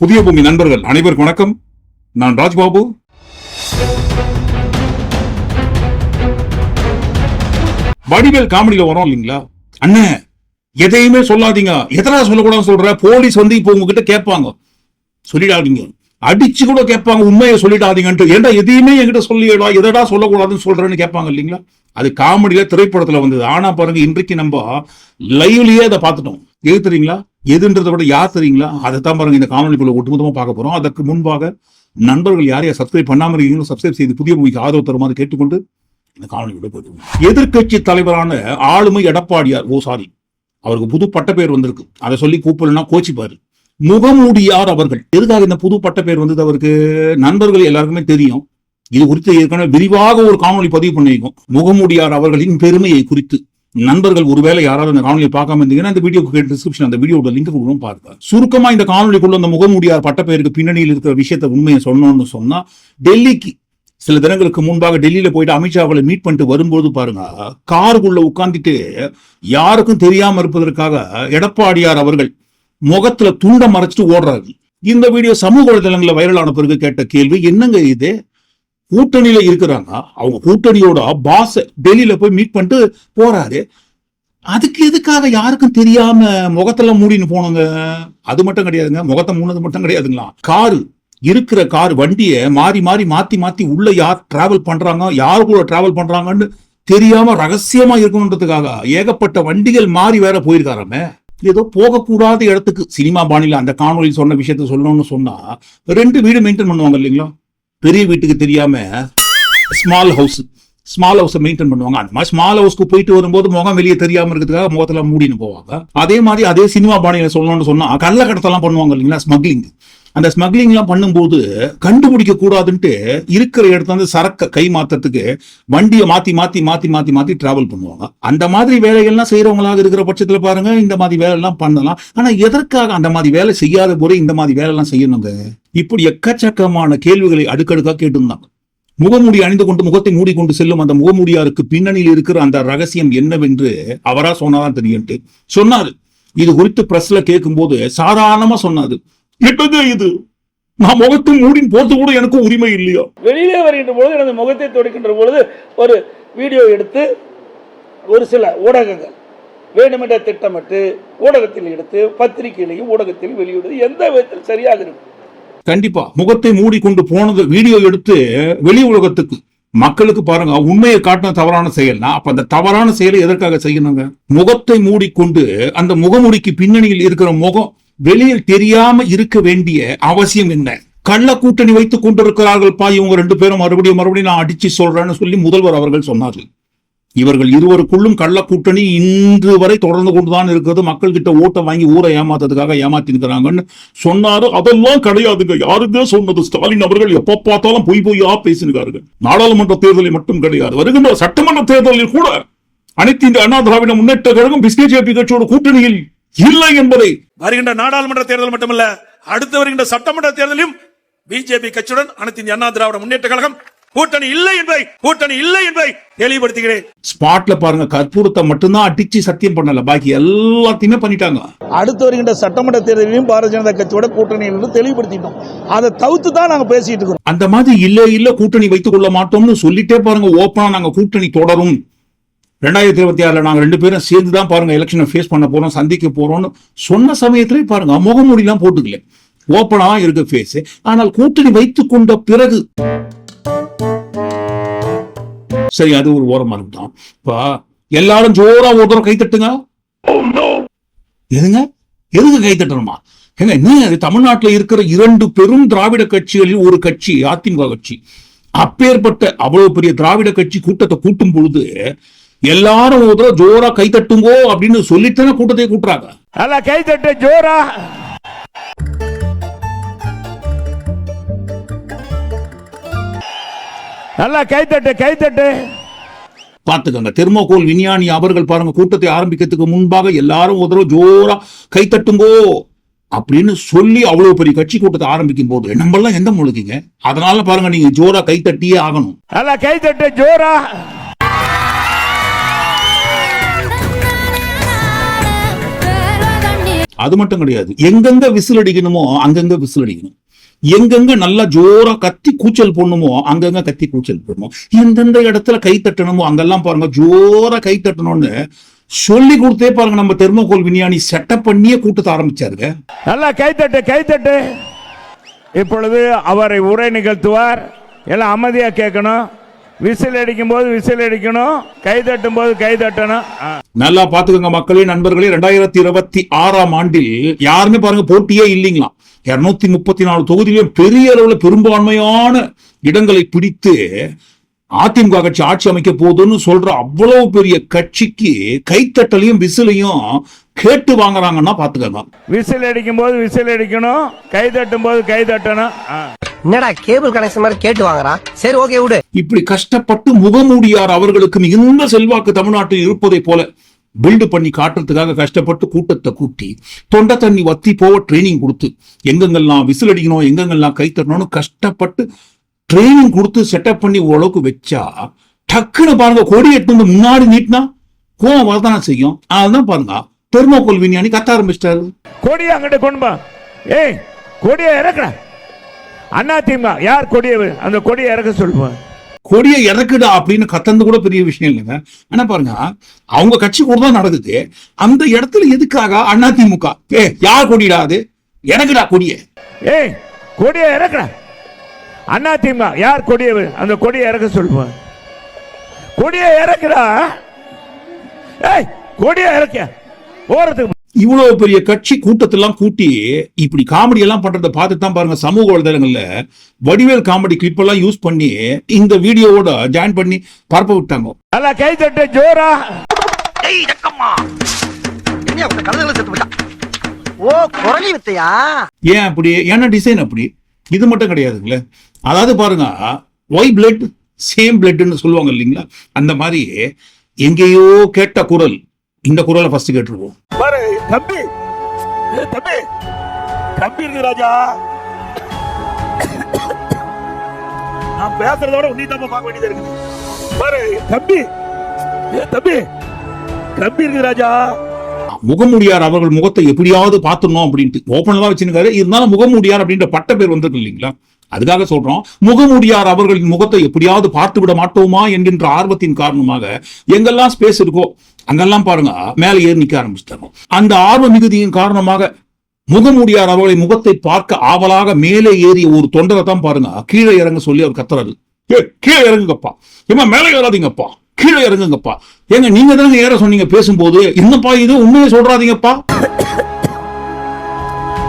புதிய பூமி நண்பர்கள் அனைவருக்கும் வணக்கம். நான் ராஜ்பாபு. வடிவேல் காமெடியில வரோம் இல்லைங்களா? அண்ணே எதையுமே சொல்லாதீங்க. எதனா சொல்லக்கூடாதுன்னு சொல்ற போலீஸ் வந்து இப்போ உங்ககிட்ட கேட்பாங்க. சொல்லிடாதீங்க. அடிச்சு கூட கேட்பாங்க உண்மையை சொல்லிடாதீங்கன்ட்டு. ஏன்டா எதையுமே என்கிட்ட சொல்லிடா எதடா சொல்லக்கூடாதுன்னு சொல்றேன்னு கேட்பாங்க இல்லைங்களா? அது காமெடியில திரைப்படத்துல வந்தது. ஆனா பாருங்க இன்றைக்கு நம்ம லைவ்லயே அதை பார்த்துட்டோம். எது தெரியுங்களா? எதுன்றதை விட யார் தெரியுங்களா? அதை தான் பாருங்க இந்த காணொலிக்குள்ள ஒட்டுமொத்தமா பார்க்க போறோம். அதற்கு முன்பாக நண்பர்கள் யார் யார் சப்ஸ்கிரைப் பண்ணாம இருக்கீங்களோ சப்ஸ்கிரைப் செய்து புதிய பூமிக்கு ஆதரவு தருமாறு கேட்டுக்கொண்டு இந்த காணொலிக்குள்ள போயிட்டு எதிர்க்கட்சி தலைவரான ஆளுமை எடப்பாடியார் ஓ சாரி அவருக்கு புது பட்டப்பேர் வந்திருக்கு. அதை சொல்லி கூப்பிடலன்னா கோச்சிப்பாரு. முகமூடியார் அவர்கள். எதுக்காக இந்த புது பட்டப்பேர் வந்தது அவருக்கு? நண்பர்கள் எல்லாருக்குமே தெரியும். இது குறித்து ஏற்கனவே விரிவாக ஒரு காணொலி பதிவு பண்ணியிருக்கோம். முகமூடியார் அவர்களின் பெருமையை குறித்து. நண்பர்கள் ஒருவேளை யாராவது அந்த காணொலியை பார்க்காம இருந்தீங்கன்னா அந்த வீடியோக்கு டிஸ்கிரிப்ஷன் அந்த வீடியோட லிங்க் கொடுக்கணும் பாருங்க சுருக்கமா இந்த காணொலிக்குள்ள அந்த முகமூடியார் பட்டப்பெயருக்கு பின்னணியில் இருக்கிற விஷயத்தை உண்மையை சொன்னோம்னு சொன்னா டெல்லிக்கு சில தினங்களுக்கு முன்பாக டெல்லியில போயிட்டு அமித்ஷா அவளை மீட் பண்ணிட்டு வரும்போது பாருங்க காருக்குள்ள உட்கார்ந்துட்டு யாருக்கும் தெரியாம இருப்பதற்காக எடப்பாடியார் அவர்கள் முகத்துல துண்டை மறைச்சிட்டு ஓடுறாரு. இந்த வீடியோ சமூக வலைதளங்களில் வைரலான பிறகு கேட்ட கேள்வி என்னங்க இது? கூட்டணியில இருக்கிறாங்க. அவங்க கூட்டணியோட பாஸ் டெல்லியில போய் மீட் பண்ணிட்டு போறாரு. அதுக்கு எதுக்காக யாருக்கும் தெரியாம முகத்தெல்லாம் மூடின்னு போனோங்க அது மட்டும் கிடையாதுங்க. முகத்தை மூணது மட்டும் கிடையாதுங்களா? காரு இருக்கிற கார் வண்டியை மாறி மாறி மாத்தி மாத்தி உள்ள யார் டிராவல் பண்றாங்க? யார் கூட டிராவல் பண்றாங்கன்னு தெரியாம ரகசியமா இருக்கணுன்றதுக்காக ஏகப்பட்ட வண்டிகள் மாறி வேற போயிருக்காராமே. ஏதோ போகக்கூடாத இடத்துக்கு சினிமா பாணியில் அந்த காணொலி சொன்ன விஷயத்த சொல்லணும்னு சொன்னா ரெண்டு வீடு மெயின்டைன் பண்ணுவாங்க இல்லைங்களா? பெரிய வீட்டுக்கு தெரியாம ஸ்மால் ஹவுஸ் ஸ்மால் ஹவுஸை மெயின்டைன் பண்ணுவாங்க. அந்த மாதிரி ஸ்மால் ஹவுஸ்க்கு போயிட்டு வரும்போது முகம் வெளியே தெரியாம இருக்கிறதுக்காக முகத்துல மூடின்னு போவாங்க. அதே மாதிரி அதே சினிமா பாணியில சொல்லணும்னு சொன்னா கள்ள கடத்தெல்லாம் பண்ணுவாங்க இல்லைங்களா ஸ்மக்லிங் அந்த ஸ்மக்லிங் எல்லாம் பண்ணும்போது கண்டுபிடிக்க கூடாதுன்ட்டு இருக்கிற இடத்துல வந்து சரக்க கை மாத்துறதுக்கு வண்டியை மாத்தி மாத்தி மாத்தி மாத்தி மாத்தி டிராவல் பண்ணுவாங்க. அந்த மாதிரி வேலைகள்லாம் செய்யறவங்களாக இருக்கிற பட்சத்துல பாருங்க இந்த மாதிரி வேலை எல்லாம் பண்ணலாம். ஆனா எதற்காக அந்த மாதிரி வேலை செய்யாத போதே இந்த மாதிரி வேலை எல்லாம் செய்யணுங்க? இப்படி எக்கச்சக்கமான கேள்விகளை அடுக்கடுக்கா கேட்டிருந்தாங்க முகமூடி அணிந்து கொண்டு முகத்தை மூடிக்கொண்டு செல்லும் அந்த முகமூடியாருக்கு பின்னணியில் இருக்கிற அந்த ரகசியம் என்னவென்று அவரா சொன்னாதான் தெரியும்ட்டு. சொன்னாரு. இது குறித்து பிரஸ்ல கேட்கும்போது சாதாரணமா சொன்னாரு. என்னங்க இது? நான் முகத்தை மூடின்னு போறது கூட எனக்கு உரிமை இல்லையா? வெளியிலே வருகின்ற பொழுது எனது முகத்தை துடைக்கின்ற பொழுது ஒரு வீடியோ எடுத்து ஒரு சில ஊடகங்கள் வேண்டுமென்ற திட்டமிட்டு ஊடகத்தில் எடுத்து பத்திரிகையிலையும் ஊடகத்தில் வெளியிடுவது எந்த விதத்தில் சரியாக இருக்கும். கண்டிப்பா. முகத்தை மூடிக்கொண்டு போனது வீடியோ எடுத்து வெளி உலகத்துக்கு. மக்களுக்கு பாருங்க உண்மையை காட்டின தவறான செயல்னா அப்ப அந்த தவறான செயலை எதற்காக செய்யணுங்க? முகத்தை மூடிக்கொண்டு அந்த முகமூடிக்கு பின்னணியில் இருக்கிற முகம் வெளியில் தெரியாம இருக்க வேண்டிய அவசியம் என்ன? கள்ள கூட்டணி வைத்துக் கொண்டிருக்கிறார்கள் பா இவங்க ரெண்டு பேரும் மறுபடியும் மறுபடியும் நான் அடிச்சு சொல்றேன்னு சொல்லி முதல்வர் அவர்கள் சொன்னார்கள். இவர்கள் இருவருக்குள்ளும் கள்ள கூட்டணி இன்று வரை தொடர்ந்து கொண்டுதான் இருக்கிறது. மக்கள் கிட்ட ஓட்டை வாங்கி ஊரை ஏமாத்துறதுக்காக ஏமாத்தி இருக்கிறாங்கன்னு சொன்னாரு. அதெல்லாம் கிடையாதுங்க. யாருங்க சொன்னது? ஸ்டாலின் அவர்கள் எப்ப பார்த்தாலும் பொய் பொய்யா பேசினார்கள் நாடாளுமன்ற தேர்தலில் மட்டும் கிடையாது. வருகின்ற சட்டமன்ற தேர்தலில் கூட அனைத்து இந்த அண்ணா திராவிட முன்னேற்ற கழகம் பிஸ்கேஜேபி கட்சியோட கூட்டணியில் இல்லை என்பதை வருகின்ற நாடாளுமன்ற தேர்தல் மட்டுமல்ல அடுத்து வருகின்ற சட்டமன்ற தேர்தலிலும் பிஜேபி கட்சியுடன் அனைத்து இந்திய அண்ணா திராவிட முன்னேற்ற கழகம் கூட்டணி இல்லை என்பதை கூட்டணி இல்லை என்பதை தெளிவுபடுத்துகிறேன். ஸ்பாட்ல பாருங்க கற்பூரத்தை மட்டும்தான் அடிச்சு சத்தியம் பண்ணல. பாக்கி எல்லாத்தையுமே பண்ணிட்டாங்க. அடுத்து வருகின்ற சட்டமன்ற தேர்தலிலும் பாரதிய ஜனதா கட்சியோட கூட்டணி என்று தெளிவுபடுத்திட்டோம். அதை தவிர்த்து தான் நாங்கள் பேசிட்டு இருக்கிறோம். அந்த மாதிரி இல்ல இல்ல கூட்டணி வைத்துக் கொள்ள மாட்டோம்னு சொல்லிட்டே பாருங்க ஓப்பனா நாங்க கூட்டணி தொடரும். ரெண்டாயிரத்தி இருபத்தி ஆறுல நாங்க ரெண்டு பேரும் சேர்ந்து தான் பாருங்க எலெக்ஷனை ஃபேஸ் பண்ண போறோம் சந்திக்க போறோம்னு சொன்ன சமயத்திலே பாருங்க முகமூடிலாம் போட்டுக்கல. ஓப்பனா இருக்க ஃபேஸ் ஆனால் கூட்டணி வைத்து கொண்ட பிறகு சரி அது ஒரு ஓரமா இருக்கட்டும். இப்போ எல்லாரும் ஜோரா ஒரு தூரம் கை தட்டுங்க. எதுங்க? எதுக்கு கை தட்டணுமா? ஏங்க என்ன தமிழ்நாட்டில் தமிழ்நாட்டுல இருக்கிற இரண்டு பெரும் திராவிட கட்சிகளில் ஒரு கட்சி அதிமுக கட்சி. அப்பேற்பட்ட அவ்வளவு பெரிய திராவிட கட்சி கூட்டத்தை கூட்டும் பொழுது எல்லாரும் ஒரு தடவை ஜோரா கை தட்டுங்கோ அப்படின்னு சொல்லித்தானே கூட்டத்தை கூட்டுறாங்க. அல்ல கை தட்டு ஜோரா. நல்லா கை தட்டு கை தட்டு. பார்த்துக்கங்க தெர்மோகோல் விஞ்ஞானி அவர்கள் பாருங்க கூட்டத்தை ஆரம்பிக்கிறதுக்கு முன்பாக எல்லாரும் ஒரு தடவை ஜோரா கை தட்டுங்கோ அப்படின்னு சொல்லி அவ்வளவு பெரிய கட்சி கூட்டத்தை ஆரம்பிக்கும் போது நம்ம எல்லாம் எந்த முழுக்கிங்க அதனால பாருங்க நீங்க ஜோரா கை தட்டியே ஆகணும். நல்லா கை தட்டு ஜோரா. அது மட்டும் கிடையாது. எங்கெங்க விசில் அடிக்கணுமோ அங்கங்க விசில் அடிக்கணும். எங்கெங்க நல்லா ஜோரா கத்தி கூச்சல் போடணுமோ அங்கங்க கத்தி கூச்சல் போடணும். எந்தெந்த இடத்துல கை தட்டணுமோ அங்கெல்லாம் பாருங்க ஜோரா கை தட்டணும்னு சொல்லி கொடுத்தே பாருங்க நம்ம தெர்மோகோல் விஞ்ஞானி செட்டப் பண்ணியே கூட்டத்தை ஆரம்பிச்சாருங்க. நல்லா கைத்தட்டு கைத்தட்டு இப்பொழுது அவரை உரை நிகழ்த்துவார். எல்லாம் அமைதியா கேட்கணும். விசில் அடிக்கும் போது விசில் அடிக்கணும் கை தட்டும் போது கை தட்டணும். நல்லா பாத்துக்கோங்க மக்களே நண்பர்களே ரெண்டாயிரத்தி இருபத்தி ஆறாம் ஆண்டில் யாருமே பாருங்க போட்டியே இல்லைங்களாம் இருநூத்தி முப்பத்தி நாலு தொகுதியிலும் பெரிய அளவுல பெரும்பான்மையான இடங்களை பிடித்து அதிமுக கட்சி ஆட்சி அமைக்க போகுதுன்னு சொல்ற அவ்வளவு பெரிய கட்சிக்கு கைத்தட்டலையும் விசிலையும் கேட்டு வாங்குறாங்கன்னா பாத்துக்கோங்க விசில் அடிக்கும் போது விசில் அடிக்கணும் கை தட்டும் போது கை தட்டணும். என்னடா கேபிள் கனெக்ஷன் மாதிரி கேட்டு வாங்குறான் சரி ஓகே விடு. இப்படி கஷ்டப்பட்டு முகமூடியார் அவர்களுக்கு மிகுந்த செல்வாக்கு தமிழ்நாட்டில் இருப்பதை போல பில்டு பண்ணி காட்டுறதுக்காக கஷ்டப்பட்டு கூட்டத்தை கூட்டி தொண்டை தண்ணி வத்தி போக ட்ரைனிங் கொடுத்து எங்கெங்கெல்லாம் விசில் அடிக்கணும் எங்கெங்கெல்லாம் கை தட்டணும்னு கஷ்டப்பட்டு ட்ரைனிங் கொடுத்து செட்டப் பண்ணி ஓரளவுக்கு வச்சா டக்குன்னு பாருங்க கொடி எடுத்து வந்து முன்னாடி நீட்டினா கோவம் வரதானே செய்யும். அதுதான் பாருங்க தெர்மோகோல் விஞ்ஞானி கத்த ஆரம்பிச்சிட்டாரு. கொடியை அங்கிட்ட கொண்டு ஏய் கொடியை இறக்குற அண்ணா திமுக யார் கொடியை அந்த கொடியை இறக்க சொல்லுவா கொடியை இறக்குடா அப்படின்னு கத்தந்து கூட பெரிய விஷயம் இல்லைங்க. ஆனா பாருங்க அவங்க கட்சி கூட தான் நடக்குது. அந்த இடத்துல எதுக்காக அதிமுக ஏ யார் கொடிடா அது? இறக்குடா கொடிய. ஏய் கொடியை இறக்குற அண்ணா திமுக யார் கொடியை அந்த கொடியை இறக்க சொல்லுவா கொடியை இறக்குறா ஏய் கொடியை இறக்க ஓரத்துக்கு இவ்வளவு பெரிய கட்சி கூட்டத்தெல்லாம் கூட்டி இப்படி காமெடி எல்லாம் பண்றதை பார்த்து தான் பாருங்க சமூக வலைதளங்கள்ல வடிவேல் காமெடி கிளிப் எல்லாம் யூஸ் பண்ணி இந்த வீடியோவோட ஜாயின் பண்ணி பரப்ப விட்டாங்க. நல்லா கை தட்டு ஜோரா. என்ன ஓ குரலி வித்தையா? ஏன் அப்படி? ஏன்னா டிசைன் அப்படி. இது மட்டும் கிடையாதுங்களே. அதாவது பாருங்க ஒய் பிளட் சேம் பிளட்னு சொல்லுவாங்க இல்லைங்களா? அந்த மாதிரி எங்கேயோ கேட்ட குரல் இந்த குரலை ஃபர்ஸ்ட் கேட்டுருவோம் பாரு தம்பி. தம்பி. தம்பி இருக்கு ராஜா. நான் பேசுறத விட உன்னை தான் பார்க்க வேண்டியது இருக்குது. பாரு தம்பி. தம்பி. தம்பி இருக்கு ராஜா. முகமுடியார் அவர்கள் முகத்தை எப்படியாவது பார்த்துடணும் அப்படின்ட்டு. ஓப்பன் தான் வச்சிருக்காரு. இருந்தாலும் முகமுடியார் அப்படின்ற பட்ட பேர் வந்திருக்கு இல்லைங்களா? அதுக்காக சொல்றோம். முகமுடியார் அவர்களின் முகத்தை எப்படியாவது பார்த்து விட மாட்டோமா என்கின்ற ஆர்வத்தின் காரணமாக எங்கெல்லாம் ஸ்பேஸ் இருக்கோ அங்கெல்லாம் பாருங்க மேலே ஏறி நிக்க ஆரம்பிச்சிட்டாங்க. அந்த ஆர்வ மிகுதியின் காரணமாக முகமுடியார் அவர்களை முகத்தை பார்க்க ஆவலாக மேலே ஏறிய ஒரு தொண்டரை தான் பாருங்க கீழே இறங்க சொல்லி அவர் கத்துறாரு. ஏ கீழே இறங்குங்கப்பா. ஏமா மேலே ஏறாதீங்கப்பா. கீழே இறங்குங்கப்பா. ஏங்க நீங்க தானங்க ஏற சொன்னீங்க பேசும்போது. என்னப்பா இது உண்மையை சொல்றாதீங்கப்பா.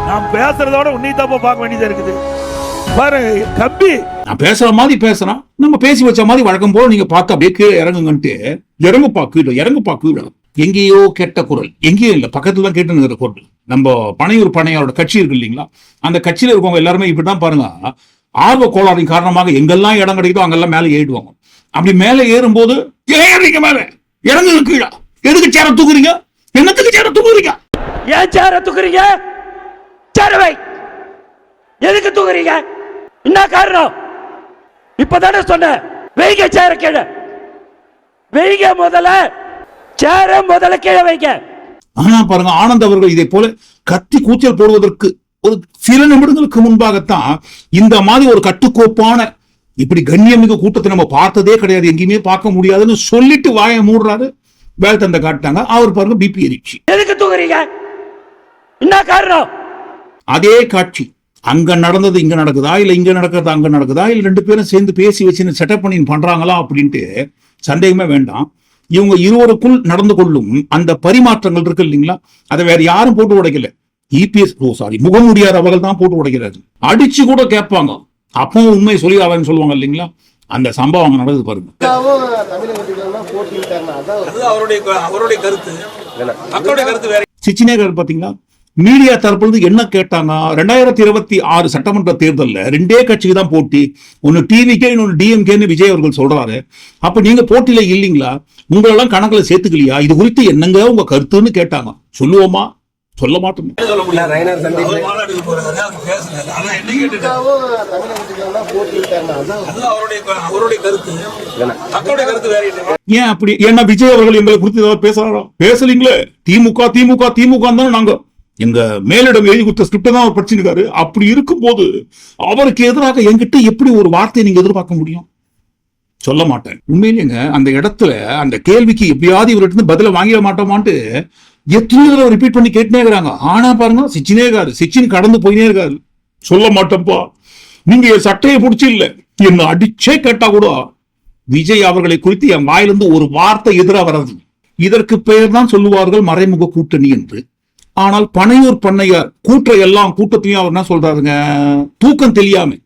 நான் பேசுறத விட உன்னை தான் பார்க்க வேண்டியதா இருக்குது. பாரு தம்பி நான் பேசுற மாதிரி பேசுறேன் நம்ம பேசி வச்ச மாதிரி வழக்கம் போல நீங்க பார்த்து அப்படியே கீழே இறங்குங்கன்ட்டு இறங்குப்பா கீழே இறங்குப்பா கீழே. எங்கேயோ கெட்ட குரல். எங்கேயோ இல்ல பக்கத்துல தான் கேட்டு குரல். நம்ம பனையூர் பனையாரோட கட்சி இருக்கு இல்லைங்களா? அந்த கட்சியில இருக்கவங்க எல்லாருமே இப்படிதான் பாருங்க ஆர்வ கோளாறின் காரணமாக எங்கெல்லாம் இடம் கிடைக்குதோ அங்கெல்லாம் மேலே ஏறிடுவாங்க. அப்படி மேலே ஏறும்போது ஏறீங்க மேல. இறங்குங்க கீழே. எதுக்கு சேர தூக்குறீங்க? என்னத்துக்கு சேர தூக்குறீங்க? ஏன் சேர தூக்குறீங்க? சேர வை எதுக்கு தூக்குறீங்க? என்ன காரணம்? இப்பதானே சொன்னேன். வைங்க சேர கீழே. வைங்க முதல்ல. சேர முதல்ல கீழே வைங்க. ஆனா பாருங்க ஆனந்த் அவர்கள் இதை போல கத்தி கூச்சல் போடுவதற்கு ஒரு சில நிமிடங்களுக்கு முன்பாகத்தான் இந்த மாதிரி ஒரு கட்டுக்கோப்பான இப்படி கண்ணியமிகு கூட்டத்தை நம்ம பார்த்ததே கிடையாது. எங்கேயுமே பார்க்க முடியாதுன்னு சொல்லிட்டு வாயை மூடுறாரு. வேலை தந்த காட்டாங்க அவர் பாருங்க பிபி எரிச்சு எதுக்கு தூக்குறீங்க என்ன காரணம்? அதே காட்சி. அங்க நடந்தது இங்க நடக்குதா? இல்ல இங்க நடக்கிறது அங்க நடக்குதா? இல்ல ரெண்டு பேரும் சேர்ந்து பேசி வச்சு செட்டப் பண்ணி பண்றாங்களா அப்படின்ட்டு சந்தேகமே வேண்டாம். இவங்க இருவருக்குள் நடந்து கொள்ளும் அந்த பரிமாற்றங்கள் இருக்கு இல்லைங்களா? அதை வேற யாரும் போட்டு உடைக்கல. இபிஎஸ் ஓ சாரி முகமுடியார் அவர்கள் தான் போட்டு உடைக்கிறாரு அடிச்சு கூட கேட்பாங்க. அப்போ உண்மை சொல்லி அவன் சொல்லுவாங்க இல்லைங்களா? அந்த சம்பவம் அங்க நடக்குது பாருங்க. அவருடைய அவருடைய கருத்து. மக்களுடைய கருத்து வேற. சிச்சினே பாத்தீங்களா? மீடியா தரப்புல என்ன கேட்டாங்க ரெண்டாயிரத்தி இருபத்தி ஆறு சட்டமன்ற தேர்தல்ல ரெண்டே கட்சிக்கு தான் போட்டி. ஒன்னு டிவிக்கே இன்னொன்னு டிஎம்கேன்னு விஜய் அவர்கள் சொல்றாரு. அப்ப நீங்க போட்டியில இல்லீங்களா? உங்களெல்லாம் கணக்குல சேர்த்துக்கலையா? இது குறித்து என்னங்க உங்க கருத்துன்னு கேட்டாங்க. சொல்லுவோமா? சொல்ல மாட்டோம்? ஏன் அப்படி ஏன்னா விஜய் அவர்கள் எங்களை குறித்து ஏதாவது பேசுறாரோ? பேசலீங்களே. திமுக திமுக திமுக தானே நாங்க எங்க மேலிடம் எழுதி கொடுத்த ஸ்கிரிப்டை தான் அவர் படிச்சிருக்காரு. அப்படி இருக்கும்போது அவருக்கு எதிராக என்கிட்ட எப்படி ஒரு வார்த்தையை நீங்க எதிர்பார்க்க முடியும்? சொல்ல மாட்டேன். உண்மையிலேங்க அந்த இடத்துல அந்த கேள்விக்கு எப்படியாவது இவர்கிட்ட இருந்து பதில வாங்கிட மாட்டோமான்ட்டு எத்தனை தடவை ரிப்பீட் பண்ணி கேட்டுனே இருக்கிறாங்க. ஆனா பாருங்க சிச்சினே இருக்காரு. சிச்சின் கடந்து போயினே இருக்காரு. சொல்ல மாட்டேன்ப்பா. நீங்க என் சட்டையை பிடிச்சி இல்ல. என்ன அடிச்சே கேட்டா கூட விஜய் அவர்களை குறித்து என் வாயிலிருந்து ஒரு வார்த்தை எதிராக வராது. இதற்கு பெயர் தான் சொல்லுவார்கள் மறைமுக கூட்டணி என்று. ஆனால் பனையூர் பண்ணையார் எல்லாம் கூட்டத்தையும் அவர் என்ன சொல்றாருங்க? தூக்கம் தெரியாம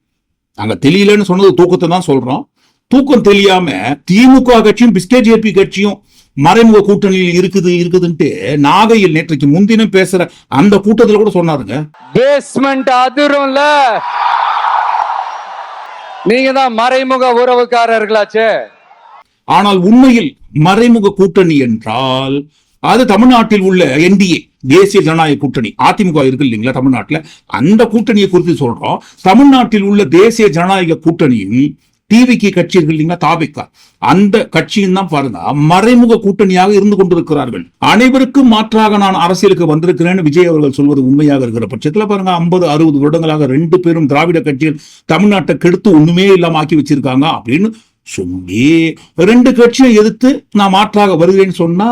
நாங்க தெரியலன்னு சொன்னது தூக்கத்தை தான் சொல்றோம். தூக்கம் தெரியாம திமுக கட்சியும் பிஸ்கெட் ஜேபி கட்சியும் மறைமுக கூட்டணியில் இருக்குது இருக்குதுன்ட்டு நாகையில் நேற்றைக்கு முன்தினம் பேசுற அந்த கூட்டத்துல கூட சொன்னாருங்க. பேஸ்மெண்ட் அதிரும்ல நீங்க தான் மறைமுக உறவுக்காரர்களாச்சே. ஆனால் உண்மையில் மறைமுக கூட்டணி என்றால் அது தமிழ்நாட்டில் உள்ள என்டிஏ தேசிய ஜனநாயக கூட்டணி. அதிமுக இருக்கு இல்லைங்களா தமிழ்நாட்டுல. அந்த கூட்டணியை குறித்து சொல்றோம். தமிழ்நாட்டில் உள்ள தேசிய ஜனநாயக கூட்டணியும் டிவிக்கு கட்சி இருக்கு இல்லைங்களா தாபிக்கா அந்த கட்சியும் தான் பாருங்க மறைமுக கூட்டணியாக இருந்து கொண்டிருக்கிறார்கள். அனைவருக்கும் மாற்றாக நான் அரசியலுக்கு வந்திருக்கிறேன்னு விஜய் அவர்கள் சொல்வது உண்மையாக இருக்கிற பட்சத்துல பாருங்க ஐம்பது அறுபது வருடங்களாக ரெண்டு பேரும் திராவிட கட்சிகள் தமிழ்நாட்டை கெடுத்து ஒண்ணுமே இல்லாம ஆக்கி வச்சிருக்காங்க அப்படின்னு சொல்லி ரெண்டு கட்சியை எதிர்த்து நான் மாற்றாக வருகிறேன்னு சொன்னா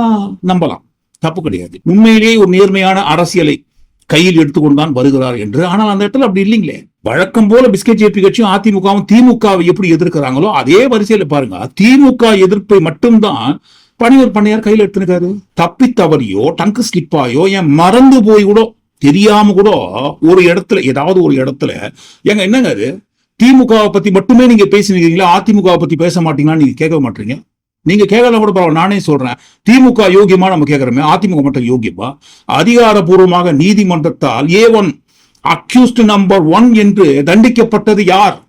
நம்பலாம். தப்பு கிடையாது. உண்மையிலேயே ஒரு நேர்மையான அரசியலை கையில் எடுத்துக்கொண்டுதான் வருகிறார் என்று. ஆனால் அந்த இடத்துல அப்படி இல்லைங்களே. வழக்கம் போல பிஸ்கெட் ஜேபி கட்சியும் அதிமுகவும் திமுகவை எப்படி எதிர்க்கிறாங்களோ அதே வரிசையில பாருங்க. திமுக எதிர்ப்பை மட்டும்தான் பணியர் பண்ணையார் கையில் எடுத்துருக்காரு. தப்பி தவறியோ டங்கு ஸ்லிப்பாயோ ஏன் மறந்து போய் கூட தெரியாம கூட ஒரு இடத்துல ஏதாவது ஒரு இடத்துல ஏங்க என்னங்க அது? திமுகவை பத்தி மட்டுமே நீங்க பேசினீங்களா அதிமுகவை பத்தி பேச மாட்டீங்களான்னு நீங்க கேட்க மாட்டீங்க. நீங்க கேட்கல கூட பரவாயில்ல நானே சொல்றேன். திமுக யோகியமா நம்ம கேட்கிறோமே? அதிமுக மட்டும் யோகியமா? அதிகாரபூர்வமாக நீதிமன்றத்தால் A one accused number one என்று தண்டிக்கப்பட்டது யார்?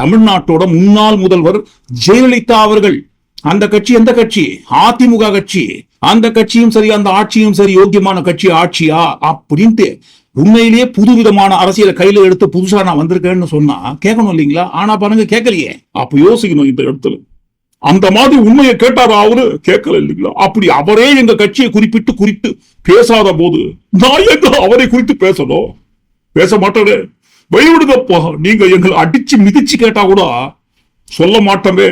தமிழ்நாட்டோட முன்னாள் முதல்வர் ஜெயலலிதா அவர்கள். அந்த கட்சி எந்த கட்சி? அதிமுக கட்சி. அந்த கட்சியும் சரி அந்த ஆட்சியும் சரி யோக்கியமான கட்சி ஆட்சியா? அப்படின்ட்டு உண்மையிலேயே புது விதமான அரசியலை கையில எடுத்து புதுசா நான் வந்திருக்கேன்னு சொன்னா கேட்கணும் இல்லைங்களா? ஆனா பாருங்க கேட்கலையே. அப்ப யோசிக்கணும் இந்த இடத்துல. அந்த மாதிரி உண்மையை கேட்டாரா அவரு கேட்கல இல்லைங்களா? அப்படி அவரே எங்க கட்சியை குறிப்பிட்டு குறித்து பேசாத போது நான் எங்க அவரை குறித்து பேசணும் பேச மாட்டேனே. வெளிவிடுங்கப்பா நீங்க எங்களை அடிச்சு மிதிச்சு கேட்டா கூட சொல்ல மாட்டோமே.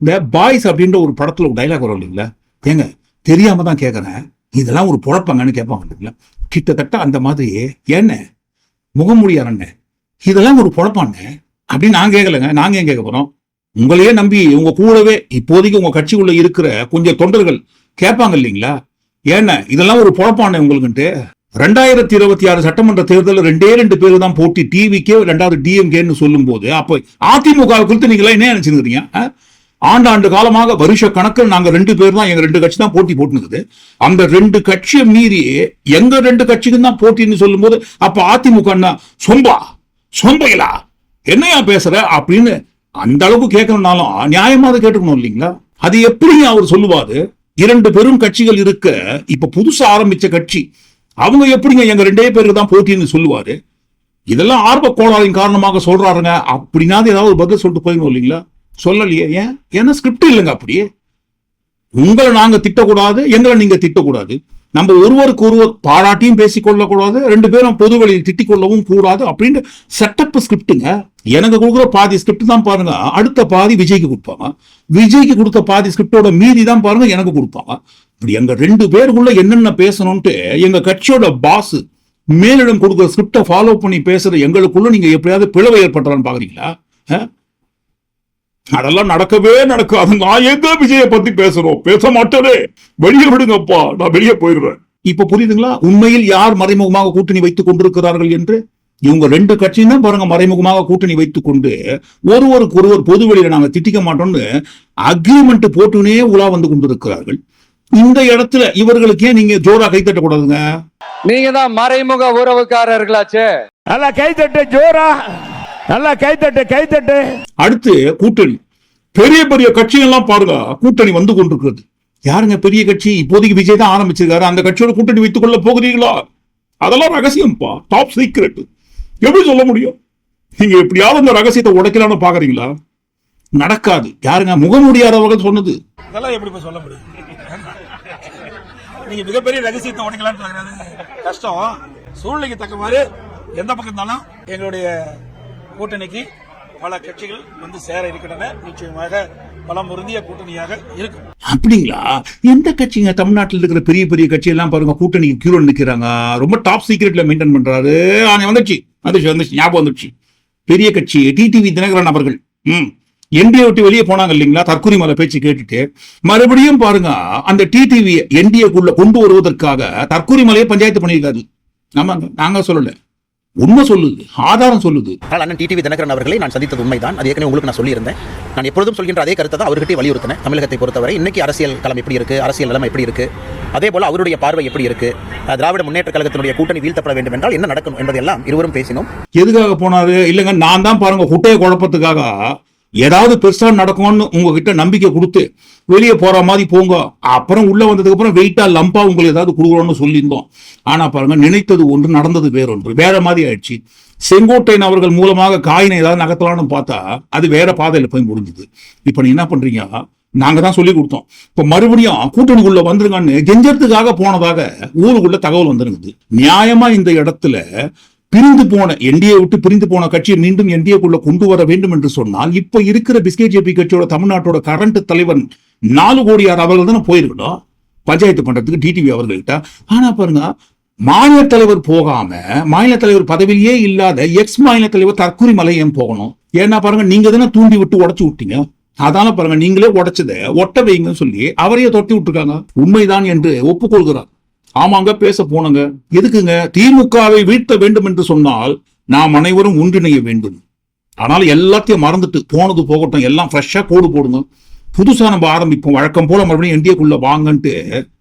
இந்த பாய்ஸ் அப்படின்ற ஒரு படத்துல ஒரு டைலாக் வரும் இல்லைங்களா? ஏங்க தெரியாம தான் கேட்கறேன் இதெல்லாம் ஒரு புழப்பங்கன்னு கேட்பாங்க இல்லைங்களா? கிட்டத்தட்ட அந்த மாதிரி என்ன முகமூடியாரண்ணே இதெல்லாம் ஒரு புழப்பாண்ணே. அப்படின்னு நான் கேட்கலங்க நாங்க ஏன் கேட்க போறோம்? உங்களையே நம்பி உங்க கூடவே இப்போதைக்கு உங்க கட்சிக்குள்ள இருக்கிற கொஞ்சம் தொண்டர்கள் கேட்பாங்க இல்லைங்களா? ஏன்னா? இதெல்லாம் ஒரு பொழப்பானே உங்களுக்குன்ட்டு. ரெண்டாயிரத்தி இருபத்தி ஆறு சட்டமன்ற தேர்தலில் ரெண்டே ரெண்டு பேர் தான் போட்டி டிவிக்கே ரெண்டாவது டிஎம்கேன்னு சொல்லும் போது அப்போ அதிமுக குறித்து நீங்க என்ன நினைச்சிருக்கிறீங்க? ஆண்டாண்டு காலமாக வருஷ கணக்கில் நாங்க ரெண்டு பேர் தான் எங்க ரெண்டு கட்சி தான் போட்டி போட்டுனுக்குது அந்த ரெண்டு கட்சியை மீறி எங்க ரெண்டு கட்சிக்கும் தான் போட்டின்னு சொல்லும்போது அப்ப அதிமுக சொம்பா சொம்பையிலா என்னையா பேசுற? அப்படின்னு அந்த அளவுக்கு கேட்கணும்னாலும் நியாயமா அதை கேட்டுக்கணும் இல்லைங்களா? அது எப்படி அவர் சொல்லுவாரு? இரண்டு பெரும் கட்சிகள் இருக்க இப்ப புதுசா ஆரம்பிச்ச கட்சி அவங்க எப்படிங்க எங்க ரெண்டே பேருக்கு தான் போட்டின்னு சொல்லுவாரு? இதெல்லாம் ஆர்வ கோளாறின் காரணமாக சொல்றாருங்க. அப்படின்னா ஏதாவது ஒரு பதில் சொல்லிட்டு போயிடணும் இல்லைங்களா? சொல்லலையே? ஏன்? ஏன்னா ஸ்கிரிப்ட் இல்லைங்க அப்படியே உங்களை நாங்க திட்டக்கூடாது எங்களை நீங்க திட்டக்கூடாது. நம்ம ஒருவருக்கு ஒருவர் பாராட்டியும் பேசிக்கொள்ளக்கூடாது ரெண்டு பேரும் பொது வழியில் திட்டிக்கொள்ளவும் கூடாது அப்படின்ட்டு செட்டப் ஸ்கிரிப்டுங்க எனக்கு கொடுக்குற பாதி ஸ்கிரிப்ட் தான் பாருங்க. அடுத்த பாதி விஜய்க்கு கொடுப்பாங்க. விஜய்க்கு கொடுத்த பாதி ஸ்கிரிப்டோட மீதி தான் பாருங்க எனக்கு கொடுப்பாங்க. இப்படி எங்க ரெண்டு பேருக்குள்ள என்னென்ன பேசணும்ட்டு எங்க கட்சியோட பாஸ் மேலிடம் கொடுக்குற ஸ்கிரிப்டை ஃபாலோ பண்ணி பேசுற எங்களுக்குள்ள நீங்க எப்படியாவது பிளவு ஏற்படுறான்னு பாக்குறீங்களா? அதெல்லாம் நடக்கவே நடக்காது. நான் எங்க விஜய பத்தி பேசுறோம் பேச மாட்டேனே. வெளியே விடுங்கப்பா. நான் வெளியே போயிடுறேன். இப்ப புரியுதுங்களா? உண்மையில் யார் மறைமுகமாக கூட்டணி வைத்துக் கொண்டிருக்கிறார்கள் என்று? இவங்க ரெண்டு கட்சியும் தான் பாருங்க மறைமுகமாக கூட்டணி வைத்துக் கொண்டு ஒருவருக்கு ஒருவர் பொது வெளியில நாங்க திட்டிக்க மாட்டோம்னு அக்ரிமெண்ட் போட்டுனே உலா வந்து கொண்டிருக்கிறார்கள். இந்த இடத்துல இவர்களுக்கு ஏன் நீங்க ஜோரா கைத்தட்ட கூடாதுங்க நீங்க தான் மறைமுக உறவுக்காரர்களாச்சே. நல்லா கைத்தட்டு ஜோரா. நல்லா கைத்தட்டு கைத்தட்டு அடுத்து கூட்டணி. பெரிய பெரிய கட்சிகள்லாம் பாருங்க கூட்டணி வந்து கொண்டிருக்கிறது. யாருங்க பெரிய கட்சி? இப்போதைக்கு விஜய் தான் ஆரம்பிச்சிருக்காரு. அந்த கட்சியோட கூட்டணி வைத்துக் கொள்ள போகிறீங்களா அதெல்லாம் ரகசியம்ப்பா. டாப் சீக்ரெட் எப்படி சொல்ல முடியும்? நீங்க எப்படியாவது அந்த ரகசியத்தை உடைக்கலாம்னு பாக்குறீங்களா? நடக்காது. யாருங்க? முகமுடியாதவர்கள் சொன்னது. அதெல்லாம் எப்படி போய் சொல்ல முடியும்? நீங்க மிகப்பெரிய ரகசியத்தை உடைக்கலாம்னு கஷ்டம். சூழ்நிலைக்கு தக்க மாதிரி எந்த பக்கம் இருந்தாலும் எங்களுடைய கூட்டணிக்கு பல கட்சிகள் வந்து சேர இருக்கின்றன. நிச்சயமாக பலம் பொருந்திய கூட்டணியாக இருக்கும். அப்படிங்களா? எந்த கட்சிங்க? தமிழ்நாட்டில் இருக்கிற பெரிய பெரிய கட்சி எல்லாம் பாருங்க கூட்டணிக்கு கியூரோ நிக்கிறாங்க. ரொம்ப டாப் சீக்ரெட்ல மெயின்டைன் பண்றாரு. ஆனா வந்துச்சு வந்துச்சு வந்துச்சு ஞாபகம் வந்துச்சு பெரிய கட்சி டிடிவி தினகரன் அவர்கள். ம். என்டிஏ விட்டு வெளியே போனாங்க இல்லைங்களா? தற்கொலை மலை பேச்சு கேட்டுட்டு. மறுபடியும் பாருங்க அந்த டிடிவி என்டிஏக்குள்ள கொண்டு வருவதற்காக தற்கொலை மலையை பஞ்சாயத்து பண்ணியிருக்காரு. ஆமாங்க நாங்க சொல்லலை. உண்மை சொல்லுது ஆதாரம் சொல்லுது. ஆனால் அண்ணன் டிடிவி தினகரன் அவர்களை நான் சந்தித்தது உண்மைதான். அது ஏற்கனவே உங்களுக்கு நான் சொல்லியிருந்தேன். நான் எப்பொழுதும் சொல்கின்ற அதே கருத்தை தான் அவர்கிட்ட வலியுறுத்தினேன். தமிழகத்தை பொறுத்தவரை இன்னைக்கு அரசியல் களம் எப்படி இருக்கு அரசியல் நிலைமை எப்படி இருக்கு அதே போல அவருடைய பார்வை எப்படி இருக்கு திராவிட முன்னேற்ற கழகத்தினுடைய கூட்டணி வீழ்த்தப்பட வேண்டும் என்றால் என்ன நடக்கும் என்பதெல்லாம் இருவரும் பேசினோம். எதுக்காக போனாரு? இல்லைங்க நான் தான் பாருங்க குட்டையை குழப்பத்துக்காக ஏதாவது பெருசா நடக்கும்னு உங்ககிட்ட நம்பிக்கை கொடுத்து வெளியே போற மாதிரி போங்க. அப்புறம் உள்ள வந்ததுக்கு அப்புறம் வெயிட்டா லம்பா உங்களுக்கு ஏதாவது கொடுக்குறோம்னு சொல்லியிருந்தோம். ஆனா பாருங்க நினைத்தது ஒன்று நடந்தது வேறொன்று. வேற மாதிரி ஆயிடுச்சு. செங்கோட்டையன் அவர்கள் மூலமாக காயினை ஏதாவது நகர்த்தலாம்னு பார்த்தா அது வேற பாதையில போய் முடிஞ்சுது. இப்ப நீ என்ன பண்றீங்க? நாங்க தான் சொல்லி கொடுத்தோம். இப்ப மறுபடியும் கூட்டணிக்குள்ள வந்துருங்கன்னு கெஞ்சத்துக்காக போனதாக ஊருக்குள்ள தகவல் வந்துருங்குது. நியாயமா இந்த இடத்துல பிரிந்து போன என்டிஏ விட்டு பிரிந்து போன கட்சியை மீண்டும் என்டிஏக்குள்ள கொண்டு வர வேண்டும் என்று சொன்னால் இப்ப இருக்கிற பிஸ்கேஜேபி கட்சியோட தமிழ்நாட்டோட கரண்ட் தலைவன் நாலு கோடியார் அவர்கள் தானே போயிருக்கணும்? பஞ்சாயத்து பண்றதுக்கு டிடிவி அவர்கள்ட்ட. ஆனா பாருங்க மாநில தலைவர் போகாம மாநில தலைவர் பதவியிலேயே இல்லாத எக்ஸ் மாநில தலைவர் தற்கொலை மலை ஏன் போகணும்? ஏன்னா பாருங்க நீங்க தானே தூண்டி விட்டு உடைச்சு விட்டீங்க. அதான பாருங்க நீங்களே உடைச்சதை ஒட்ட வைங்கன்னு சொல்லி அவரையே தொட்டி விட்டுருக்காங்க. உண்மைதான் என்று ஒப்புக்கொள்கிறார். ஆமாங்க பேச போனங்க. எதுக்குங்க? திமுகவை வீழ்த்த வேண்டும் என்று சொன்னால் நாம் அனைவரும் ஒன்றிணைய வேண்டும். ஆனால் எல்லாத்தையும் மறந்துட்டு போனது போகட்டும் எல்லாம் ஃப்ரெஷ்ஷா கோடு போடுங்க. புதுசா நம்ம ஆரம்பிப்போம். வழக்கம் போல மறுபடியும் என்டிஏக்குள்ள வாங்கன்ட்டு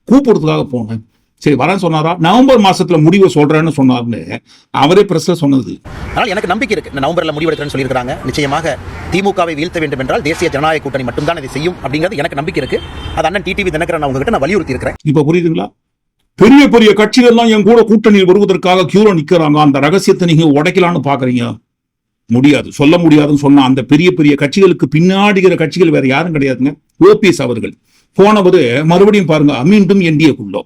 கூப்பிடுறதுக்காக போனேன். சரி வரேன் சொன்னாரா? நவம்பர் மாசத்துல முடிவை சொல்றேன்னு சொன்னார்னு அவரே பிரஸ்ல சொன்னது. ஆனால் எனக்கு நம்பிக்கை இருக்கு. நவம்பர்ல முடிவெடுக்கிறேன்னு சொல்லியிருக்காங்க நிச்சயமாக திமுகவை வீழ்த்த வேண்டும் என்றால் தேசிய ஜனநாயக கூட்டணி மட்டும்தான் இதை செய்யும் அப்படிங்கிறது எனக்கு நம்பிக்கை இருக்கு. அது அண்ணன் டிடிவி தினகரன் அவங்ககிட்ட நான் வலியுறுத்தி இருக்கிறேன் இப்ப புரியுதுங்களா? பெரிய பெரிய கட்சிகள்லாம் என் கூட கூட்டணியில் வருவதற்காக கியூரோ நிக்கிறாங்க. அந்த ரகசியத்தை நீங்க உடைக்கலாம்னு பாக்குறீங்க. முடியாது. சொல்ல முடியாதுன்னு சொன்ன அந்த பெரிய பெரிய கட்சிகளுக்கு பின்னாடிகிற கட்சிகள் வேற யாரும் கிடையாதுங்க. ஓபிஎஸ் அவர்கள். போனவர் மறுபடியும் பாருங்க மீண்டும் என்டிஏக்குள்ளோ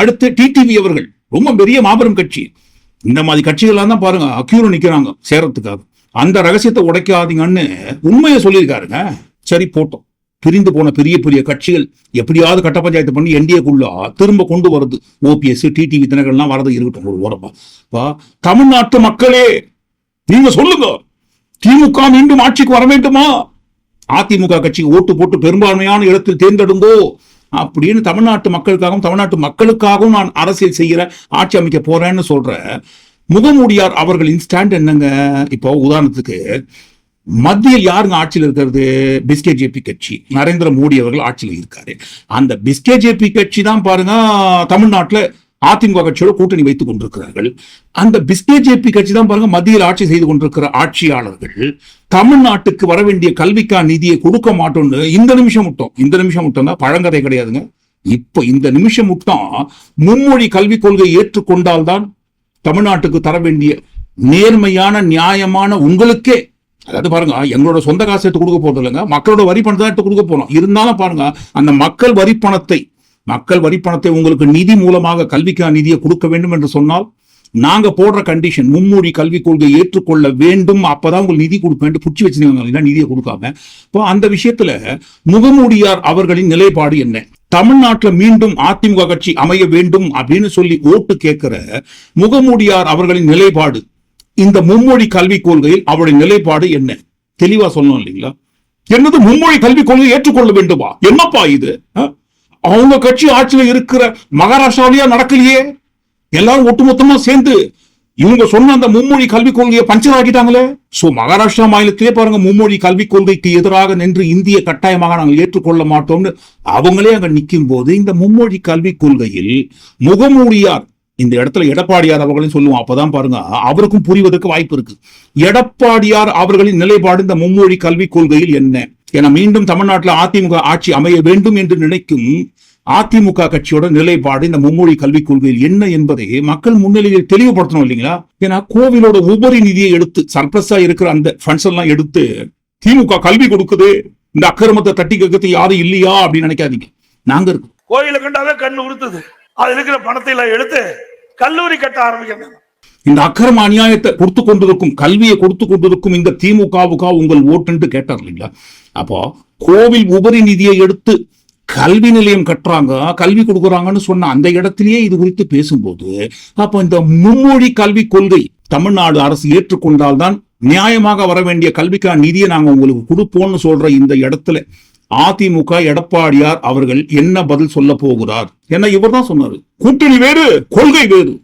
அடுத்து டிடிவி அவர்கள். ரொம்ப பெரிய மாபெரும் கட்சி. இந்த மாதிரி கட்சிகள்லாம் தான் பாருங்க அக்யூரோ நிக்கிறாங்க சேரத்துக்காக. அந்த ரகசியத்தை உடைக்காதீங்கன்னு உண்மையை சொல்லியிருக்காருங்க. சரி போட்டோம். பிரிந்து போன பெரிய பெரிய கட்சிகள் எப்படியாவது கட்ட பஞ்சாயத்து பண்ணி என்டிஏக்குள்ள திரும்ப கொண்டு வருது ஓபிஎஸ் டிடிவி தினகர்லாம் வரது இருக்கட்டும் ஒரு தமிழ்நாட்டு மக்களே நீங்க சொல்லுங்க. திமுக மீண்டும் ஆட்சிக்கு வர வேண்டுமா? அதிமுக கட்சிக்கு ஓட்டு போட்டு பெரும்பான்மையான இடத்தில் தேர்ந்தெடுங்கோ. அப்படின்னு தமிழ்நாட்டு மக்களுக்காகவும் தமிழ்நாட்டு மக்களுக்காகவும் நான் அரசியல் செய்கிற ஆட்சி அமைக்க போறேன்னு சொல்ற முகமூடியார் அவர்களின் ஸ்டாண்ட் என்னங்க? இப்போ உதாரணத்துக்கு மத்தியில் யாருங்க ஆட்சியில் இருக்கிறது? பிஸ்கே ஜேபி கட்சி. நரேந்திர மோடி அவர்கள் ஆட்சியில் இருக்காரு. அந்த பிஸ்கே ஜேபி கட்சி தான் பாருங்க தமிழ்நாட்டுல அதிமுக கட்சியோட கூட்டணி வைத்துக் கொண்டிருக்கிறார்கள். அந்த பிஸ்கே ஜேபி கட்சி தான் பாருங்க மத்தியில் ஆட்சி செய்து கொண்டிருக்கிற ஆட்சியாளர்கள். தமிழ்நாட்டுக்கு வர வேண்டிய கல்விக்கா நிதியை கொடுக்க மாட்டோம்னு இந்த நிமிஷம் மட்டும். இந்த நிமிஷம் மட்டும் தான் பழங்கதை கிடையாதுங்க. இப்போ இந்த நிமிஷம் விட்டான் மும்மொழி கல்விக் கொள்கை ஏற்றுக்கொண்டால்தான் தமிழ்நாட்டுக்கு தர வேண்டிய நேர்மையான நியாயமான உங்களுக்கே அதாவது பாருங்க எங்களோட சொந்த காசு எடுத்து கொடுக்க போறது இல்லைங்க. மக்களோட வரி பணத்தை தான் எடுத்து கொடுக்க போறோம். இருந்தாலும் பாருங்க அந்த மக்கள் வரி பணத்தை மக்கள் வரி பணத்தை உங்களுக்கு நிதி மூலமாக கல்விக்கா நிதியை கொடுக்க வேண்டும் என்று சொன்னால் நாங்க போடுற கண்டிஷன் மும்மொழி கல்விக் கொள்கை ஏற்றுக்கொள்ள வேண்டும். அப்பதான் உங்களுக்கு நிதி கொடுப்பேன் புடிச்சு வச்சிருக்காங்க நிதியை கொடுக்காம. இப்போ அந்த விஷயத்துல முகமூடியார் அவர்களின் நிலைப்பாடு என்ன? தமிழ்நாட்டுல மீண்டும் அதிமுக கட்சி அமைய வேண்டும் அப்படின்னு சொல்லி ஓட்டு கேட்கிற முகமூடியார் அவர்களின் நிலைப்பாடு. இந்த மும்மொழி கல்விக் கொள்கையில் அவருடைய நிலைப்பாடு என்ன? தெளிவா சொல்லணும் இல்லைங்களா? என்னது மும்மொழி கல்விக் கொள்கையை ஏற்றுக்கொள்ள வேண்டுமா? என்னப்பா இது? அவங்க கட்சி ஆட்சியில இருக்கிற மகாராஷ்டிராவிலேயே நடக்கலையே? எல்லாரும் ஒட்டுமொத்தமா சேர்ந்து இவங்க சொன்ன அந்த மும்மொழி கல்விக் கொள்கையை பஞ்சர் ஆக்கிட்டாங்களே? சோ மகாராஷ்டிரா மாநிலத்திலே பாருங்க மும்மொழி கல்விக் கொள்கைக்கு எதிராக நின்று இந்திய கட்டாயமாக நாங்கள் ஏற்றுக்கொள்ள மாட்டோம்னு அவங்களே அங்க நிற்கும் போது இந்த மும்மொழி கல்விக் கொள்கையில் முகமூடியார் இந்த இடத்துல எடப்பாடியார் அவர்களையும் சொல்லுவோம். அப்பதான் பாருங்க அவருக்கும் புரிவதற்கு வாய்ப்பு இருக்கு. எடப்பாடியார் அவர்களின் நிலைப்பாடு இந்த மும்மொழி கல்விக் கொள்கையில் என்ன? என மீண்டும் தமிழ்நாட்டில் அதிமுக ஆட்சி அமைய வேண்டும் என்று நினைக்கும் அதிமுக கட்சியோட நிலைப்பாடு இந்த மும்மொழி கல்விக் கொள்கையில் என்ன என்பதை மக்கள் முன்னிலையில் தெளிவுபடுத்தணும் இல்லைங்களா? ஏன்னா கோவிலோட உபரி நிதியை எடுத்து சர்ப்ளஸா இருக்கிற அந்த ஃபண்ட்ஸ் எல்லாம் எடுத்து திமுக கல்வி கொடுக்குது. இந்த அக்கிரமத்தை தட்டி கேட்கறது யாரும் இல்லையா? அப்படின்னு நினைக்காதீங்க. நாங்க இருக்கோம். கோயிலை கண்டாவே கண்ணு உறுத்துது. அது இருக்கிற பணத்தை எல்லாம் எடுத்து கல்லூரி கட்ட ஆரம்பிக்கணும் இந்த அக்கிரம அநியாயத்தை கொடுத்து கொண்டிருக்கும் கல்வியை கொடுத்து கொண்டிருக்கும் இந்த திமுகவுக்கா உங்கள் ஓட்டுன்ட்டு கேட்டார் இல்லைங்களா? அப்போ கோவில் உபரி நிதியை எடுத்து கல்வி நிலையம் கட்டுறாங்க கல்வி கொடுக்குறாங்கன்னு சொன்ன அந்த இடத்திலேயே இது குறித்து பேசும்போது அப்போ இந்த மும்மொழி கல்வி கொள்கை தமிழ்நாடு அரசு ஏற்றுக்கொண்டால்தான் நியாயமாக வர வேண்டிய கல்விக்கான நிதியை நாங்க உங்களுக்கு கொடுப்போம்னு சொல்ற இந்த இடத்துல அதிமுக எடப்பாடியார் அவர்கள் என்ன பதில் சொல்ல போகிறார்? என்ன இவர்தான் சொன்னாரு? கூட்டணி வேறு கொள்கை வேறு.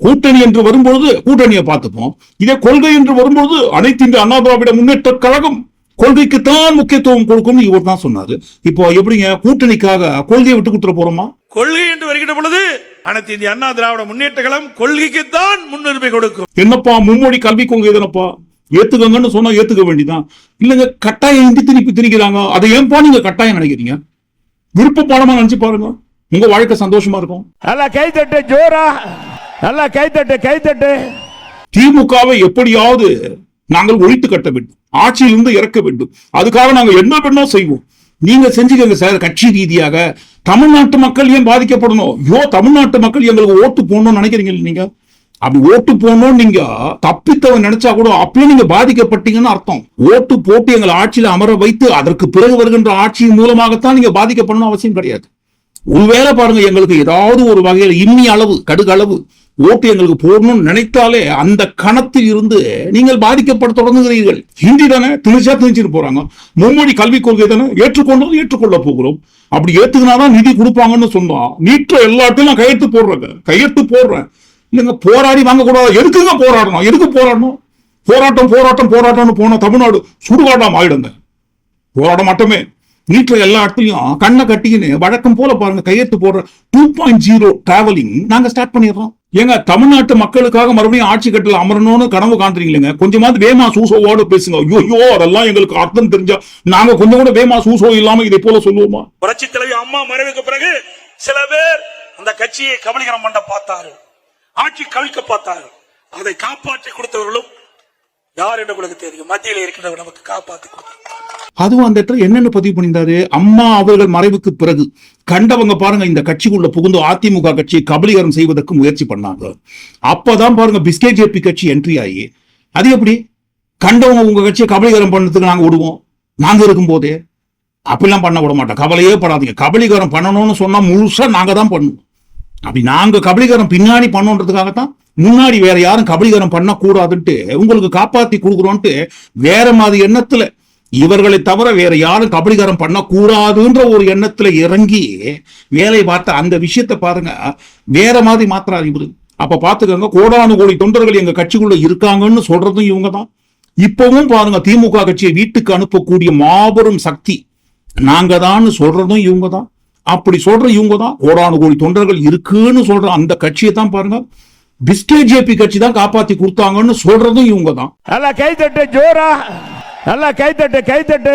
கூட்டணி என்று வரும்பொழுது கூட்டணியை பார்த்துப்போம். இதே கொள்கை என்று வரும்பொழுது அனைத்து இந்த அண்ணா திராவிட முன்னேற்ற கழகம் கொள்கைக்குத்தான் முக்கியத்துவம் கொடுக்கும் இவர் தான் சொன்னாரு. இப்போ எப்படிங்க? கூட்டணிக்காக கொள்கையை விட்டு கொடுத்துட போறோமா? கொள்கை என்று வருகிற பொழுது அனைத்து இந்திய அண்ணா திராவிட முன்னேற்ற கழகம் கொள்கைக்குத்தான் முன்னுரிமை கொடுக்கும். என்னப்பா மும்மொழி கல்விக் கொள்கை தானப்பா? ஏத்துக்கங்கன்னு சொன்னா ஏத்துக்க வேண்டியதான் இல்லங்க கட்டாயம் இந்தி திணிப்பு திணிக்கிறாங்க. அதை ஏன்பா நீங்க கட்டாயம் நினைக்கிறீங்க? விருப்ப பாடமா நினைச்சு பாருங்க. உங்க வாழ்க்கை சந்தோஷமா இருக்கும். நல்லா கைத்தட்டு ஜோரா. நல்லா கைத்தட்டு கைத்தட்டு திமுகவை எப்படியாவது நாங்கள் ஒழித்து கட்ட வேண்டும். ஆட்சியிலிருந்து இறக்க வேண்டும். அதுக்காக நாங்க என்ன பண்ணோம் செய்வோம். நீங்க செஞ்சுக்கங்க சார் கட்சி ரீதியாக. தமிழ்நாட்டு மக்கள் ஏன் பாதிக்கப்படணும்? ஐயோ தமிழ்நாட்டு மக்கள் எங்களுக்கு ஓட்டு போடணும்னு நினைக்கிறீங்க நீங்க? அப்படி ஓட்டு போடணும்னு நீங்க தப்பித்தவன் நினைச்சா கூட அப்பயும் நீங்க பாதிக்கப்பட்டீங்கன்னு அர்த்தம். ஓட்டு போட்டு எங்களை ஆட்சியில அமர வைத்து அதற்கு பிறகு வருகின்ற ஆட்சியின் மூலமாகத்தான் நீங்க பாதிக்கப்படணும் அவசியம் கிடையாது. ஒருவேளை பாருங்க எங்களுக்கு ஏதாவது ஒரு வகையில் இம்மி அளவு கடுகு அளவு ஓட்டு எங்களுக்கு போடணும்னு நினைத்தாலே அந்த கணத்தில் இருந்து நீங்கள் பாதிக்கப்பட தொடங்குகிறீர்கள். ஹிந்தி தானே? திணிச்சா திணிச்சுட்டு போறாங்க. மும்மொழி கல்விக் கொள்கை தானே? ஏற்றுக்கொண்டோம் ஏற்றுக்கொள்ள போகிறோம். அப்படி ஏத்துக்கினாதான் நிதி கொடுப்பாங்கன்னு சொன்னோம் நீற்ற எல்லாத்தையும் நான் கையெழுத்து போடுறேங்க. கையெழுத்து போடுறேன். இல்லைங்க போராடி வாங்கக்கூடாது? எதுக்குங்க போராடணும்? எதுக்கு போராடணும்? போராட்டம் போராட்டம் போராட்டம்னு போன தமிழ்நாடு சுடுகாட்டம் ஆயிடுங்க. போராட மாட்டோமே. வீட்டில் எல்லா இடத்துலையும் கண்ணை கட்டிக்கின்னு வழக்கம் போல பாருங்க கையெழுத்து போடுற டூ பாயிண்ட் ஜீரோ டிராவலிங் நாங்க ஸ்டார்ட் பண்ணிடுறோம். ஏங்க தமிழ்நாட்டு மக்களுக்காக மறுபடியும் ஆட்சி கட்டில் அமரணும்னு கனவு காண்றீங்களேங்க. கொஞ்சமாவது வேமா சூசோவோட பேசுங்க. ஐயோ அதெல்லாம் எங்களுக்கு அர்த்தம் தெரிஞ்சா நாங்க கொஞ்சம் கூட வேமா சூசோ இல்லாம இதை போல சொல்லுவோமா? புரட்சி தலைவி அம்மா மறைவுக்கு பிறகு சில பேர் அந்த கட்சியை கபலீகரம் பண்ண பார்த்தாரு ஆட்சி கவிழ்க்க பார்த்தார்கள். அதை காப்பாற்றி கொடுத்தவர்களும் யார் என்று உங்களுக்கு தெரியும். மத்தியில் இருக்கின்றவர் நமக்கு காப்பாற்றி கொடுத்தார் அதுவும் அந்த இடத்துல என்னென்ன பதிவு பண்ணியிருந்தாரு? அம்மா அவர்கள் மறைவுக்கு பிறகு கண்டவங்க பாருங்க இந்த கட்சிக்குள்ள புகுந்து அதிமுக கட்சியை கபலீகரம் செய்வதற்கு முயற்சி பண்ணாங்க. அப்பதான் பாருங்க பிஸ்கே ஜேபி கட்சி என்ட்ரி ஆகி. அது எப்படி? கண்டவங்க உங்க கட்சியை கபலீகரம் பண்ணதுக்கு நாங்க விடுவோம் நாங்க இருக்கும் போதே. அப்படிலாம் பண்ண விட மாட்டோம். கவலையே படாதீங்க. கபலீகரம் பண்ணணும்னு சொன்னா முழுசா நாங்க தான் பண்ணுவோம். அப்படி நாங்க கபலீகரம் பின்னாடி பண்ணோன்றதுக்காகத்தான் முன்னாடி வேற யாரும் கபலீகரம் பண்ணக்கூடாதுன்ட்டு உங்களுக்கு காப்பாத்தி கொடுக்குறோன்ட்டு வேற மாதிரி எண்ணத்துல இவர்களை தவிர வேற யாரும் கபலீகரம் பண்ணக்கூடாதுன்ற ஒரு எண்ணத்துல இறங்கி வேலை பார்த்த அந்த விஷயத்தை பாருங்க. வேற மாதிரி மாத்துறாரு இவரு அப்ப பாத்துக்கோங்க கோடானு கோடி தொண்டர்கள் எங்க கட்சிக்குள்ள இருக்காங்கன்னு சொல்றதும் இவங்க தான் இப்பவும் பாருங்க திமுக கட்சியை வீட்டுக்கு அனுப்பக்கூடிய மாபெரும் சக்தி நாங்க தான் சொல்றதும் இவங்க தான் அப்படி சொல்ற இவங்க தான் கோடானு கோடி தொண்டர்கள் இருக்குன்னு சொல்ற அந்த கட்சியை தான் பாருங்க பிஸ்கே ஜேபி கட்சி தான் காப்பாத்தி கொடுத்தாங்கன்னு சொல்றதும் இவங்க தான் நல்லா கைத்தட்டு ஜோரா. நல்லா கைத்தட்டு கைத்தட்டு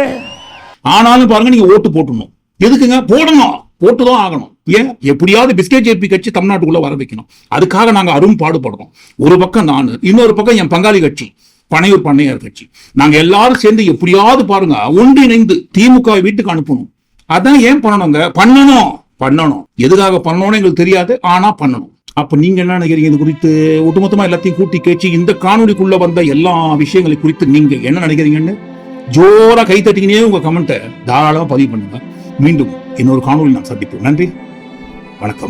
ஆனாலும் பாருங்க நீங்க ஓட்டு போட்டணும். எதுக்குங்க? போடணும். போட்டுதான் ஆகணும். ஏன்? எப்படியாவது பிஸ்கே ஜேபி கட்சி தமிழ்நாட்டுக்குள்ள வர வைக்கணும். அதுக்காக நாங்க அரும் பாடுபடுறோம். ஒரு பக்கம் நான் இன்னொரு பக்கம் என் பங்காளி கட்சி பனையூர் பண்ணையார் கட்சி. நாங்க எல்லாரும் சேர்ந்து எப்படியாவது பாருங்க ஒன்றிணைந்து திமுக வீட்டுக்கு அனுப்பணும். அதான் ஏன் பண்ணணுங்க? பண்ணணும். பண்ணணும். எதுக்காக பண்ணணும்னு எங்களுக்கு தெரியாது. ஆனா பண்ணணும். அப்ப நீங்க என்ன நினைக்கிறீங்க? இது குறித்து ஒட்டுமொத்தமா எல்லாத்தையும் கூட்டி கேச்சு இந்த காணொலிக்குள்ள வந்த எல்லா விஷயங்களை குறித்து நீங்க என்ன நினைக்கிறீங்கன்னு ஜோரா கை தட்டிக்கினே உங்க கமெண்ட்டை தாராளமா பதிவு பண்ணுங்க. மீண்டும் இன்னொரு காணொலி நான் சந்திப்போம். நன்றி. வணக்கம்.